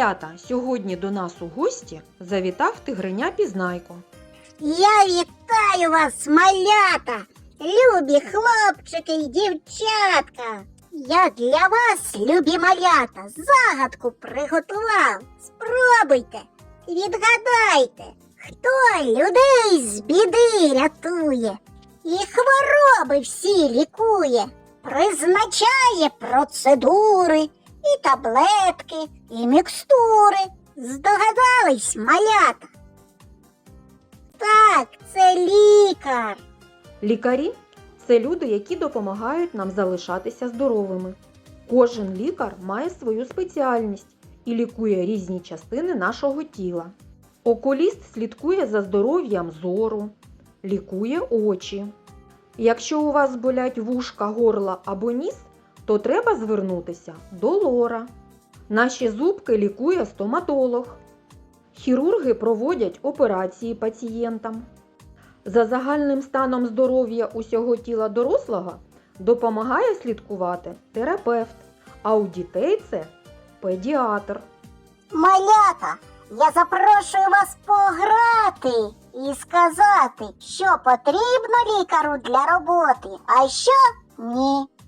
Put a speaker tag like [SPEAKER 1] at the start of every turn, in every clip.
[SPEAKER 1] Малята, сьогодні до нас у гості завітав тигриня Пізнайко.
[SPEAKER 2] Я вітаю вас, малята, любі хлопчики й дівчатка. Я для вас, любі малята, загадку приготував. Спробуйте, відгадайте, хто людей з біди рятує і хвороби всі лікує, призначає процедури і таблетки, і мікстури. Здогадались, малята? Так, це лікар.
[SPEAKER 1] Лікарі це люди, які допомагають нам залишатися здоровими. Кожен лікар має свою спеціальність і лікує різні частини нашого тіла. Окуліст слідкує за здоров'ям зору, лікує очі. Якщо у вас болять вушка, горло або ніс, то треба звернутися до лора. Наші зубки лікує стоматолог. Хірурги проводять операції пацієнтам. За загальним станом здоров'я усього тіла дорослого допомагає слідкувати терапевт, а у дітей це педіатр.
[SPEAKER 2] Малята, я запрошую вас пограти і сказати, що потрібно лікару для роботи, а що ні.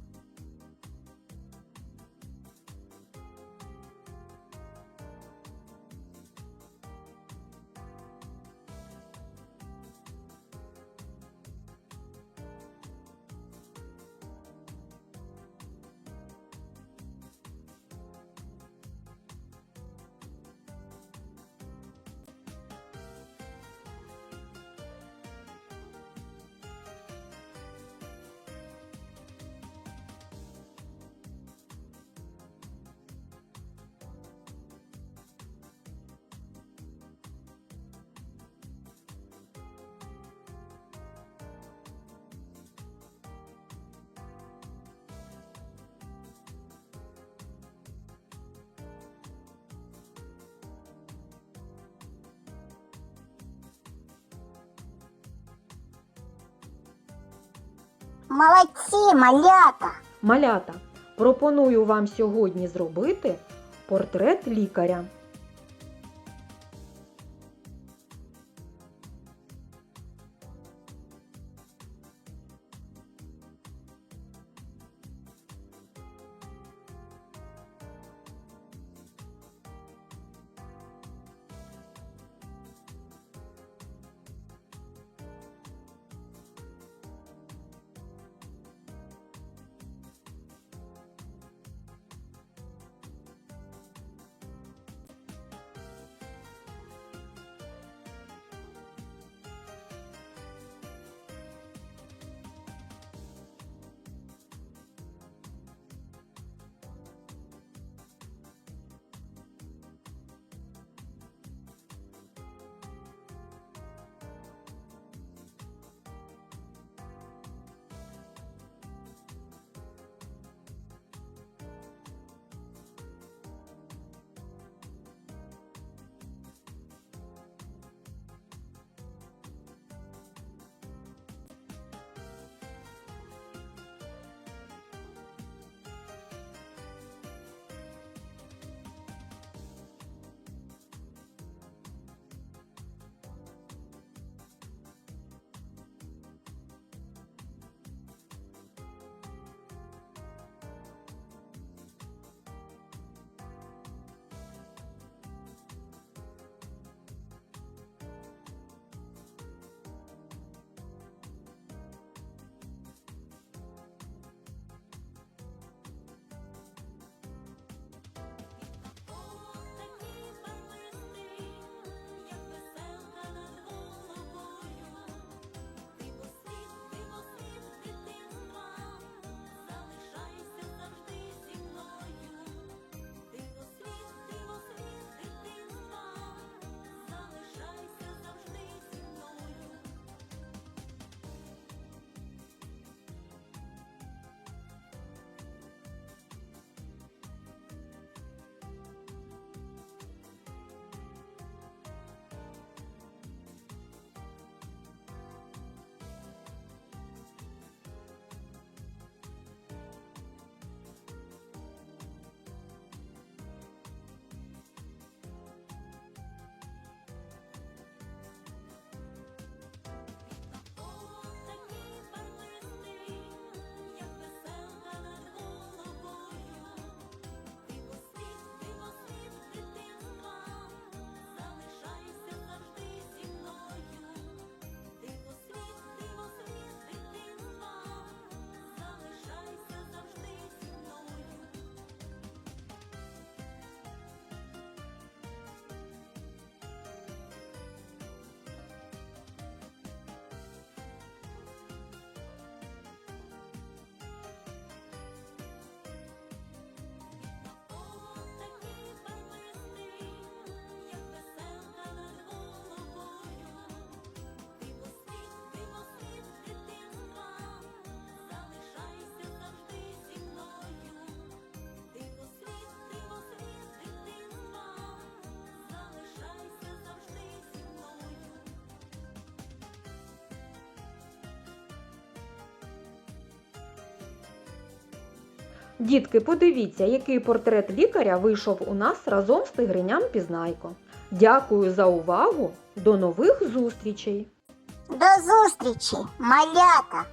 [SPEAKER 2] Молодці, малята.
[SPEAKER 1] Малята, пропоную вам сьогодні зробити портрет лікаря. Дітки, подивіться, який портрет лікаря вийшов у нас разом з тигриням Пізнайко. Дякую за увагу. До нових зустрічей!
[SPEAKER 2] До зустрічі, малята!